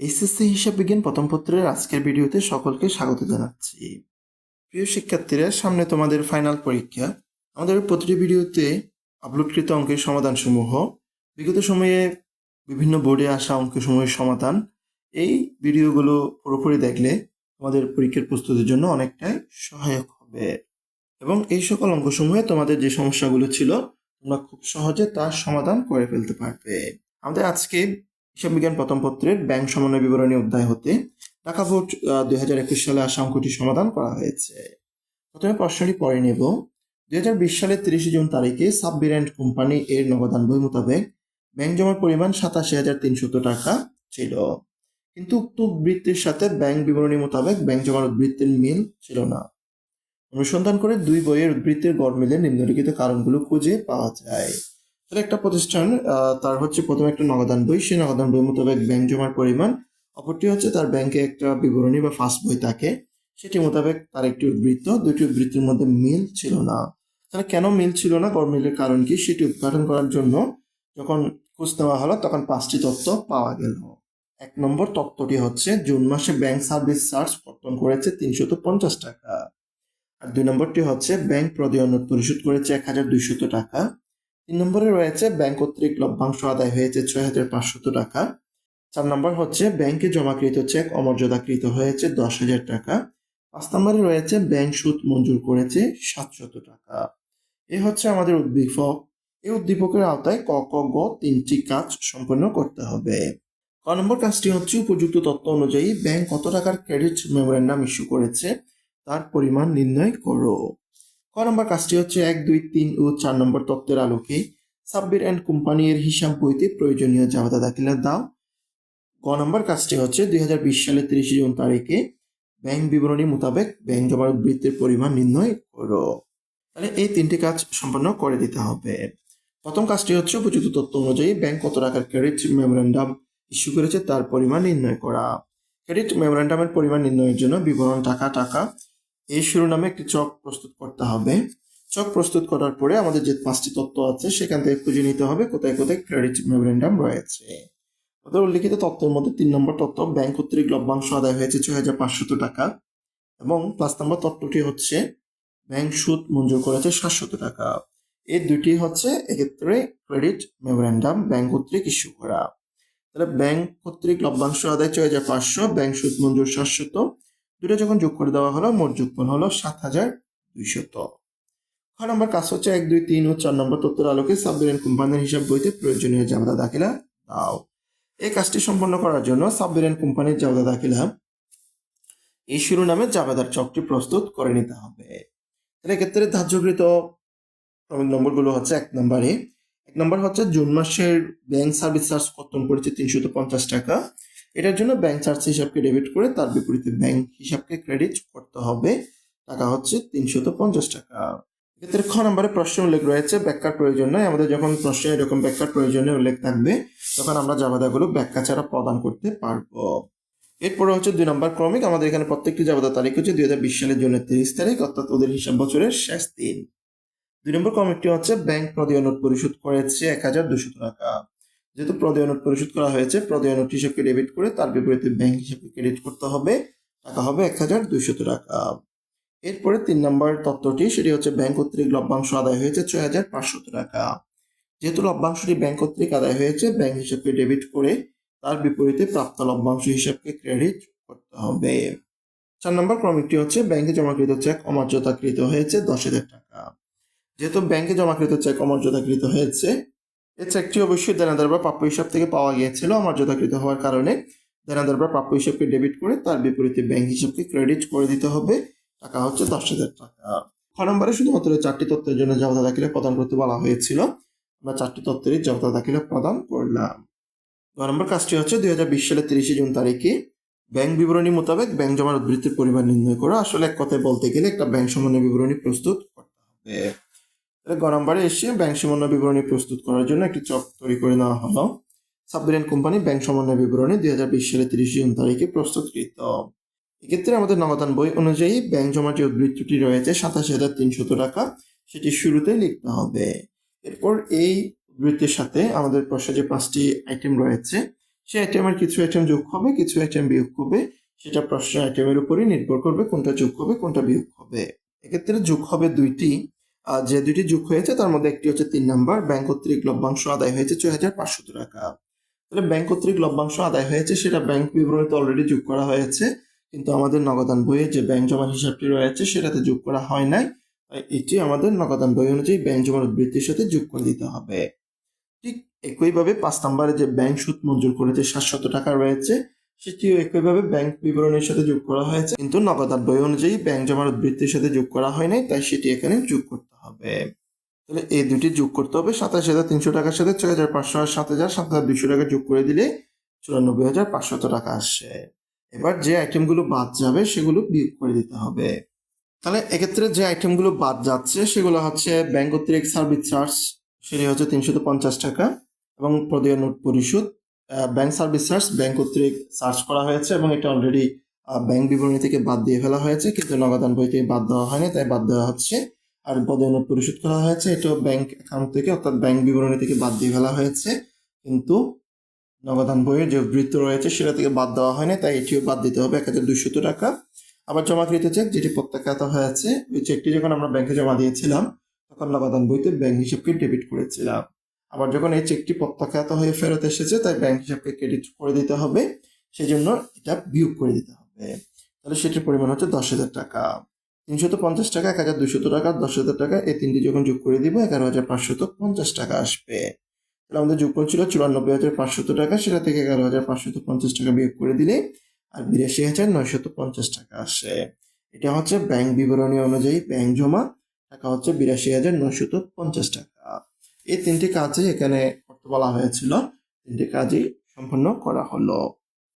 HSC হিসাব বিজ্ঞান প্রথম পত্রের আজকের ভিডিওতে সকলকে স্বাগত জানাচ্ছি। প্রিয় শিক্ষার্থীরা, সামনে তোমাদের ফাইনাল পরীক্ষা। আমাদের প্রতিটি ভিডিওতে আপলোডকৃত অঙ্কের সমাধানসমূহ, বিগত সময়ে বিভিন্ন বোর্ডে আসা অঙ্কসমূহের সমাধান। এই ভিডিওগুলো পুরোপুরি দেখলে তোমাদের পরীক্ষার প্রস্তুতির জন্য অনেকটাই সহায়ক হবে। এবং এই সকল অঙ্কসমূহে তোমাদের যে সমস্যাগুলো ছিল, তোমরা খুব সহজে তার সমাধান করে ফেলতে পারবে। আমাদের আজকে হিসাব বিজ্ঞান প্রথম পত্রের ব্যাংক সমন্বয় বিবরণী অধ্যায় হতে ঢাকা বোর্ড দুই হাজার একুশ সালে আসা সমাধান করা হয়েছে। প্রথমে প্রশ্নটি পড়ে নেব। দুই হাজার বিশ সালের তিরিশে জুন তারিখে সাববিরেন্ট কোম্পানি এর নগদান বই মোতাবেক ব্যাংক জমার পরিমাণ সাতাশি হাজার তিনশত টাকা ছিল। কিন্তু উক্ত বৃত্তির সাথে ব্যাংক বিবরণী মোতাবেক ব্যাংক জমার উদ্বৃত্তের মিল ছিল না। অনুসন্ধান করে দুই বইয়ের উদ্বৃত্তের গড় মিলে নিম্নলিখিত কারণগুলো খুঁজে পাওয়া যায়। তাহলে একটা প্রতিষ্ঠান তার হচ্ছে প্রথমে একটা নগদান বই, সেই নগদান বই মোতাবেক ব্যাংক জমার পরিমাণ। অপরটি হচ্ছে তার ব্যাংকে একটা বিবরণী বা ফার্স্ট বই থাকে সেটি মোতাবেক তার একটি উদ্বৃত্ত। দুইটি উদ্বৃত্তির মধ্যে মিল ছিল না। তাহলে কেন মিল ছিল না? গড় মিলের কারণ কি? সেটি উদ্ঘাটন করার জন্য যখন খোঁজ নেওয়া হলো, তখন পাঁচটি তথ্য পাওয়া গেল। এক নম্বর তথ্যটি হচ্ছে, জুন মাসে ব্যাংক সার্ভিস চার্জ কর্তন করেছে তিনশত পঞ্চাশ টাকা। আর দুই নম্বরটি হচ্ছে, ব্যাংক প্রদেয় নোট পরিশোধ করেছে এক হাজার দুইশত টাকা। তিন নম্বরে রয়েছে ব্যাংক কর্তৃক লভ্যাংশ আদায় হয়েছে ছয় হাজার পাঁচশত টাকা। চার নম্বর হচ্ছে ব্যাংকে জমাকৃত চেক অমর্যাদাকৃত হয়েছে দশ হাজার টাকা। পাঁচ নম্বরে রয়েছে ব্যাংক সুদ মঞ্জুর করেছে সাতশত টাকা। এ হচ্ছে আমাদের উদ্দীপক এই উদ্দীপকের আওতায় ক ক, গ তিনটি কাজ সম্পন্ন করতে হবে। ক নম্বর কাজটি হচ্ছে উপযুক্ত তথ্য অনুযায়ী ব্যাংক কত টাকার ক্রেডিট মেমোরেন্ডাম ইস্যু করেছে, তার পরিমাণ নির্ণয় করো। ক নম্বর কাজটি হচ্ছে এক, দুই, তিন ও চার নম্বর তত্ত্বের আলোকে সাব্বির অ্যান্ড কোম্পানি এর হিসাব বইতে প্রয়োজনীয় জাবেদা দাখিলা দাও। গ নম্বর কাজটি হচ্ছে দুই হাজার বিশ সালের তিরিশে জুন তারিখে ব্যাংক বিবরণী মোতাবেক ব্যাংক জমার উদ্বৃত্তের পরিমাণ নির্ণয় করো। তাহলে এই তিনটি কাজ সম্পন্ন করে দিতে হবে। প্রথম কাজটি হচ্ছে উপযুক্ত তথ্য অনুযায়ী ব্যাংক কত টাকার ক্রেডিট মেমোরেন্ডাম ইস্যু করেছে তার পরিমাণ নির্ণয় করা। ক্রেডিট মেমোরেন্ডামের পরিমাণ নির্ণয়ের জন্য বিবরণ টাকা টাকা এই শিরোনামে একটি চক প্রস্তুত করতে হবে। চক প্রস্তুত করার পরে আমাদের যে পাঁচটি তত্ত্ব আছে, সেখান থেকে খুঁজে নিতে হবে কোথায় কোথায় ক্রেডিট মেমোরেন্ডাম রয়েছে। ওদের উল্লিখিত তত্ত্বের মধ্যে তিন নম্বর তত্ত্ব ব্যাংক কর্তৃক লভ্যাংশ আদায় হয়েছে ছয় হাজার পাঁচশত টাকা এবং পাঁচ নম্বর তত্ত্বটি হচ্ছে ব্যাংক সুদ মঞ্জুর করেছে সাতশত টাকা। এই দুটি হচ্ছে এক্ষেত্রে ক্রেডিট মেমোরেন্ডাম ব্যাংক কর্তৃক ইস্যু করা। তাহলে ব্যাংক কর্তৃক লভ্যাংশ আদায় ছয় হাজার পাঁচশো ব্যাংক সুদ মঞ্জুর সাতশত দুটো যখন যোগ করে দেওয়া হলো, মোট যোগফল হলো সাত হাজার দুইশত খ নম্বর কাজ হচ্ছে এক, দুই, তিন ও চার নম্বর তথ্যের আলোকে সাবমেরিন কোম্পানির হিসাব বইতে প্রয়োজনীয় জাবেদা দাখিলা দাও। এই কাজটি সম্পন্ন করার জন্য সাবমেরিন কোম্পানির জাবেদা দাখিলা এই শিরোনামে জাবেদার চকটি প্রস্তুত করে নিতে হবে। তাহলে এক্ষেত্রে ধার্যকৃত নম্বরগুলো হচ্ছে এক নম্বরে। এক নম্বর হচ্ছে জুন মাসের ব্যাংক সার্ভিস চার্জ কর্তন করেছে তিনশত পঞ্চাশ টাকা। এটার জন্য ব্যাংক চার্জ হিসাবকে ডেবিট করে তার বিপরীতে ব্যাংক হিসাবকে ক্রেডিট করতে হবে। টাকা হচ্ছে তিনশত পঞ্চাশ টাকা। এক্ষেত্রে খ নম্বরে প্রশ্ন উল্লেখ রয়েছে, ব্যাখ্যার প্রয়োজন নয় আমাদের যখন প্রশ্নে, এরকম ব্যাখ্যার প্রয়োজনে উল্লেখ থাকবে, তখন আমরা জাবাদাগুলো ব্যাখ্যা ছাড়া প্রদান করতে পারব। এরপরে হচ্ছে দুই নম্বর ক্রমিক। আমাদের এখানে প্রত্যেকটি জাবাদা তারিখ হচ্ছে দুই হাজার বিশ সালের জন্য তিরিশ তারিখ, অর্থাৎ ওদের হিসাব বছরের শেষ দিন। দুই নম্বর ক্রমিকটি হচ্ছে ব্যাংক প্রদেয় নোট পরিশোধ করেছে এক হাজার দুশো টাকা। যেহেতু প্রদেয় নোট পরিশোধ করা হয়েছে, প্রদেয় নোট হিসাবকে ডেবিট করে তার বিপরীতে ব্যাংক হিসাবকে ক্রেডিট করতে হবে। টাকা হবে এক হাজার দুইশত টাকা। এরপরে তিন নম্বর তত্ত্বটি সেটি হচ্ছে ব্যাংক কর্তৃক লভ্যাংশ আদায় হয়েছে ছয় হাজার পাঁচশত টাকা। যেহেতু লভ্যাংশটি ব্যাংক কর্তৃক আদায় হয়েছে ব্যাংক হিসাবকে ডেবিট করে তার বিপরীতে প্রাপ্ত লভ্যাংশ হিসাবকে ক্রেডিট করতে হবে। চার নম্বর ক্রমিকটি হচ্ছে ব্যাংকে জমাকৃত চেক অমর্যাদাকৃত হয়েছে দশ হাজার টাকা। যেহেতু ব্যাংকে জমাকৃত চেক অমর্যাদাকৃত হয়েছে এই চেকটি অবশ্যই দেনাদার প্রাপ্য হিসাব থেকে পাওয়া গিয়েছিল আমার যথাকৃত হওয়ার কারণে। দেনাদার বা প্রাপ্য হিসাবকে ডেবিট করে তার বিপরীতে ব্যাংক হিসাবকে ক্রেডিট করে দিতে হবে। টাকা হচ্ছে দশ হাজার টাকা। খ নম্বরে শুধুমাত্র চারটি তথ্যের জন্য জবাব দাখিলা প্রদান করতে বলা হয়েছিল। আমরা চারটি তথ্যেরই জবাব দাখিলা প্রদান করলাম। গ নম্বর কাজটি হচ্ছে দুই হাজার বিশ সালের তিরিশে জুন তারিখে ব্যাংক বিবরণী মোতাবেক ব্যাংক জমার উদ্বৃত্তির পরিমাণ নির্ণয় করা। আসলে এক কথায় বলতে গেলে একটা ব্যাংক সমন্বয় বিবরণী প্রস্তুত করতে হবে। তাহলে গ নম্বরে এসে ব্যাংক সমন্বয় বিবরণী প্রস্তুত করার জন্য একটি চক তৈরি করে নেওয়া হলো। সাবমেরিন কোম্পানি ব্যাংক সমন্বয় বিবরণী দুই হাজার বিশ সালের তিরিশ জুন তারিখে প্রস্তুতকৃত। এক্ষেত্রে আমাদের নগদান বই অনুযায়ী ব্যাংক জমার যে উদ্বৃত্তটি রয়েছে সাতাশি হাজার তিনশত টাকা। সেটি শুরুতে লিখতে হবে। এরপর এই উদ্বৃত্তের সাথে আমাদের প্রশ্নে যে পাঁচটি আইটেম রয়েছে। সেই আইটেমের কিছু আইটেম যোগ হবে, কিছু আইটেম বিয়োগ হবে সেটা প্রশ্ন আইটেমের উপরই নির্ভর করবে কোনটা যোগ হবে, কোনটা বিয়োগ হবে। এক্ষেত্রে যোগ হবে দুইটি। যে দুইটি যোগ হয়েছে, তার মধ্যে একটি হচ্ছে তিন নাম্বার। ব্যাংক কর্তৃক লভ্যাংশ আদায় হয়েছে ছয় হাজার পাঁচশো টাকা। তাহলে ব্যাংক কর্তৃক লভ্যাংশ আদায় হয়েছে, সেটা ব্যাংক বিবরণীতে অলরেডি যোগ করা হয়েছে। কিন্তু আমাদের নগদান বইয়ে যে ব্যাংক জমার হিসাবটি রয়েছে, সেটাতে যোগ করা হয় নাই। এটি আমাদের নগদান বই অনুযায়ী ব্যাংক জমার উদ্বৃত্তির সাথে যোগ করে দিতে হবে। ঠিক একইভাবে পাঁচ নম্বরে যে ব্যাংক সুদ মঞ্জুর করেছে, সাতশত টাকা রয়েছে। সেটিও একইভাবে ব্যাংক বিবরণের সাথে যোগ করা হয়েছে। কিন্তু নগদান বই অনুযায়ী ব্যাংক জমার উদ্বৃত্তির সাথে যোগ করা হয় নাই, তাই সেটি এখানে যোগ করতে হবে। তাহলে এই দুটি যোগ করতে হবে, সাতাশ হাজার তিনশো টাকার সাথে ছয় হাজার পাঁচশো আর সাত হাজার সাত হাজার দুশো টাকা যোগ করে দিলে চুরানব্বই হাজার পাঁচশত টাকা আসে। এবার যে আইটেমগুলো বাদ যাবে, সেগুলো বিয়োগ করে দিতে হবে। তাহলে এক্ষেত্রে যে আইটেমগুলো বাদ যাচ্ছে, সেগুলো হচ্ছে ব্যাংক কর্তৃক সার্ভিস চার্জ সেটি হচ্ছে তিনশত পঞ্চাশ টাকা এবং প্রদেয় নোট পরিশোধ ব্যাংক সার্ভিস চার্জ ব্যাংক কর্তৃক চার্জ করা হয়েছে এবং এটা অলরেডি ব্যাংক বিবরণী থেকে বাদ দিয়ে ফেলা হয়েছে, কিন্তু নগদান বই থেকে বাদ দেওয়া হয়নি, তাই বাদ দেওয়া হচ্ছে। আর প্রদেয় নোট পরিশোধ করা হয়েছে, এটাও ব্যাংক অ্যাকাউন্ট থেকে, অর্থাৎ ব্যাংক বিবরণী থেকে বাদ দিয়ে ফেলা হয়েছে, কিন্তু নগদান বইয়ের যে বৃত্ত রয়েছে, সেটা থেকে বাদ দেওয়া হয়নি, তাই এটিও বাদ দিতে হবে, এক হাজার দুইশত টাকা। আবার জমাকৃত চেক যেটি প্রত্যাখ্যাত হয়েছে, ওই চেকটি যখন আমরা ব্যাংকে জমা দিয়েছিলাম, তখন নগদান বইতে ব্যাংক হিসেবকে ডেবিট করেছিলাম। আবার যখন এই চেকটি প্রত্যাখ্যাত হয়ে ফেরত এসেছে, তাই ব্যাংক হিসাবকে ক্রেডিট করে দিতে হবে। সেই জন্য এটা বিয়োগ করে দিতে হবে। তাহলে সেটির পরিমাণ হচ্ছে দশ হাজার টাকা। তিনশত পঞ্চাশ টাকা এক হাজার দুশত টাকা দশ হাজার টাকা, এই তিনটি যখন যোগ করে দিব, এগারো হাজার পাঁচশত পঞ্চাশ টাকা আসবে। তাহলে আমাদের যোগফল ছিল চুরানব্বই হাজার পাঁচশত টাকা, সেটা থেকে এগারো হাজার পাঁচশত পঞ্চাশ টাকা বিয়োগ করে দিলে আর বিরাশি হাজার নয়শত পঞ্চাশ টাকা আসে। এটা হচ্ছে ব্যাংক বিবরণী অনুযায়ী ব্যাংক জমা, টাকা হচ্ছে বিরাশি হাজার নয়শত পঞ্চাশ টাকা। এই তিনটি কাজই এখানে বলা হয়েছিল। তিনটি কাজই সম্পন্ন করা হলো।